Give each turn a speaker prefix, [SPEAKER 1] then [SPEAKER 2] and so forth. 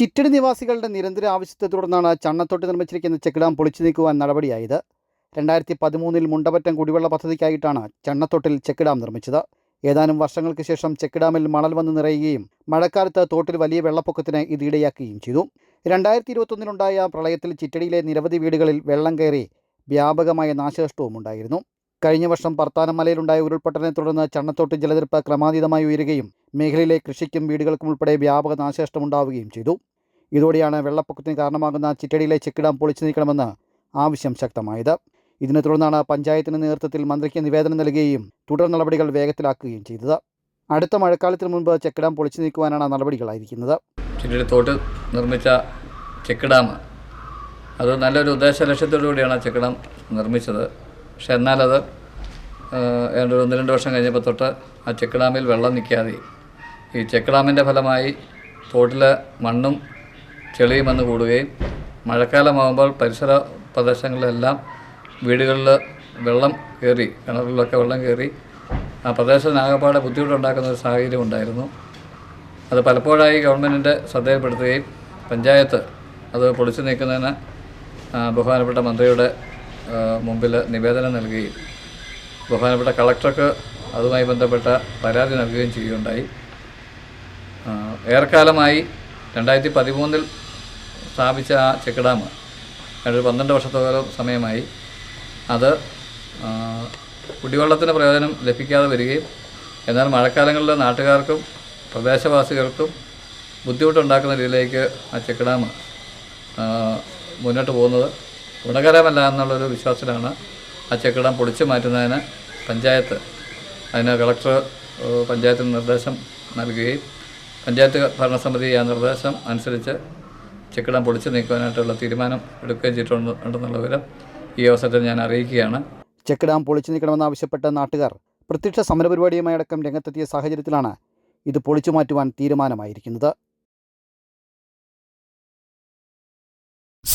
[SPEAKER 1] ചിറ്റടി നിവാസികളുടെ നിരന്തര ആവശ്യത്തെ തുടർന്നാണ് ചണ്ണത്തൊട്ട് നിർമ്മിച്ചിരിക്കുന്ന ചെക്ക് ഡാം പൊളിച്ചു നീക്കുവാൻ നടപടിയായത്. രണ്ടായിരത്തി പതിമൂന്നിൽ മുണ്ടപറ്റം കുടിവെള്ള പദ്ധതിക്കായിട്ടാണ് ചണ്ണത്തൊട്ടിൽ ചെക്ക് ഡാം നിർമ്മിച്ചത്. ഏതാനും വർഷങ്ങൾക്ക് ശേഷം ചെക്ക് ഡാമിൽ മണൽ വന്ന് നിറയുകയും മഴക്കാലത്ത് തോട്ടിൽ വലിയ വെള്ളപ്പൊക്കത്തിന് ഇത് ഇടയാക്കുകയും ചെയ്തു. രണ്ടായിരത്തി ഇരുപത്തൊന്നിലുണ്ടായ പ്രളയത്തിൽ ചിറ്റടിയിലെ നിരവധി വീടുകളിൽ വെള്ളം കയറി വ്യാപകമായ നാശനഷ്ടവും ഉണ്ടായിരുന്നു. കഴിഞ്ഞ വർഷം പർത്താനമലയിലുണ്ടായ ഉരുൾപൊട്ടലിനെ തുടർന്ന് ചണ്ണത്തോട്ട് ജലനിരപ്പ് ക്രമാതീതമായി ഉയരുകയും മേഖലയിലെ കൃഷിക്കും വീടുകൾക്കും ഉൾപ്പെടെ വ്യാപക നാശനഷ്ടമുണ്ടാവുകയും ചെയ്തു. ഇതോടെയാണ് വെള്ളപ്പൊക്കത്തിന് കാരണമാകുന്ന ചിറ്റടിയിലെ ചെക്ക് ഡാം പൊളിച്ചു നീക്കണമെന്ന് ആവശ്യം ശക്തമായത്. ഇതിനെ തുടർന്നാണ് പഞ്ചായത്തിന് നേതൃത്വത്തിൽ മന്ത്രിക്ക് നിവേദനം നൽകുകയും തുടർ നടപടികൾ വേഗത്തിലാക്കുകയും ചെയ്തത്. അടുത്ത മഴക്കാലത്തിന് മുൻപ് ചെക്ക് ഡാം പൊളിച്ചു നീക്കുവാനാണ് നടപടികളായിരിക്കുന്നത്.
[SPEAKER 2] ചിറ്റടി തോട്ട് നിർമ്മിച്ച ചെക്ക് ഡാം അത് നല്ലൊരു ഉദ്ദേശ ലക്ഷ്യത്തോടു കൂടിയാണ് ആ ചെക്ക് ഡാം നിർമ്മിച്ചത്. പക്ഷെ എന്നാലത് ഏതാണ്ട് ഒന്ന് രണ്ട് വർഷം കഴിഞ്ഞപ്പോൾ തൊട്ട് ആ ചെക്ക് ഡാമിൽ വെള്ളം നിൽക്കാതെ ഈ ചെക്ക് ഡാമിന്റെ ഫലമായി തോട്ടിലെ മണ്ണും ചെളിയും വന്ന് കൂടുകയും മഴക്കാലമാകുമ്പോൾ പരിസര പ്രദേശങ്ങളിലെല്ലാം വീടുകളിൽ വെള്ളം കയറി കിണറുകളിലൊക്കെ വെള്ളം കയറി ആ പ്രദേശത്തിനാകപ്പാടെ ബുദ്ധിമുട്ടുണ്ടാക്കുന്ന ഒരു സാഹചര്യം ഉണ്ടായിരുന്നു. അത് പലപ്പോഴായി ഗവൺമെന്റിന്റെ ശ്രദ്ധയിൽപ്പെടുത്തുകയും പഞ്ചായത്ത് അത് പൊളിച്ചു നീക്കുന്നതിന് ബഹുമാനപ്പെട്ട മന്ത്രിയുടെ മുമ്പിൽ നിവേദനം നൽകുകയും ബഹുമാനപ്പെട്ട കളക്ടർക്ക് അതുമായി ബന്ധപ്പെട്ട പരാതി നൽകുകയും ചെയ്യുകയുണ്ടായി. ഏറെക്കാലമായി രണ്ടായിരത്തി പതിമൂന്നിൽ സ്ഥാപിച്ച ആ ചെക്ക് ഡാം ഒരു പന്ത്രണ്ട് വർഷത്തോളം സമയമായി. അത് കുടിവെള്ളത്തിന്റെ പ്രയോജനം ലഭിക്കാതെ വരികയും എന്നാൽ മഴക്കാലങ്ങളിൽ നാട്ടുകാർക്കും പ്രദേശവാസികൾക്കും ബുദ്ധിമുട്ടുണ്ടാക്കുന്ന രീതിയിലേക്ക് ആ ചെക്ക് ഡാം മുന്നോട്ട് പോകുന്നത്. ഗുണകരമല്ല എന്നുള്ളൊരു വിശ്വാസത്തിലാണ് ആ ചെക്ക് ഡാം പൊളിച്ചു മാറ്റുന്നതിന് പഞ്ചായത്ത് അതിന് കളക്ടർ പഞ്ചായത്തിന് നിർദ്ദേശം നൽകുകയും പഞ്ചായത്ത് ഭരണസമിതി ആ നിർദ്ദേശം അനുസരിച്ച് ചെക്ക് ഡാം പൊളിച്ചു നീക്കുവാനായിട്ടുള്ള തീരുമാനം എടുക്കുകയും ചെയ്തിട്ടുണ്ടെന്നുള്ള വിവരം ഈ അവസരത്തിൽ ഞാൻ അറിയിക്കുകയാണ്.
[SPEAKER 1] ചെക്ക് ഡാം പൊളിച്ചു നീക്കണമെന്നാവശ്യപ്പെട്ട നാട്ടുകാർ പ്രത്യക്ഷ സമരപരിപാടിയുമായി അടക്കം രംഗത്തെത്തിയ സാഹചര്യത്തിലാണ് ഇത് പൊളിച്ചു മാറ്റുവാൻ തീരുമാനമായിരിക്കുന്നത്.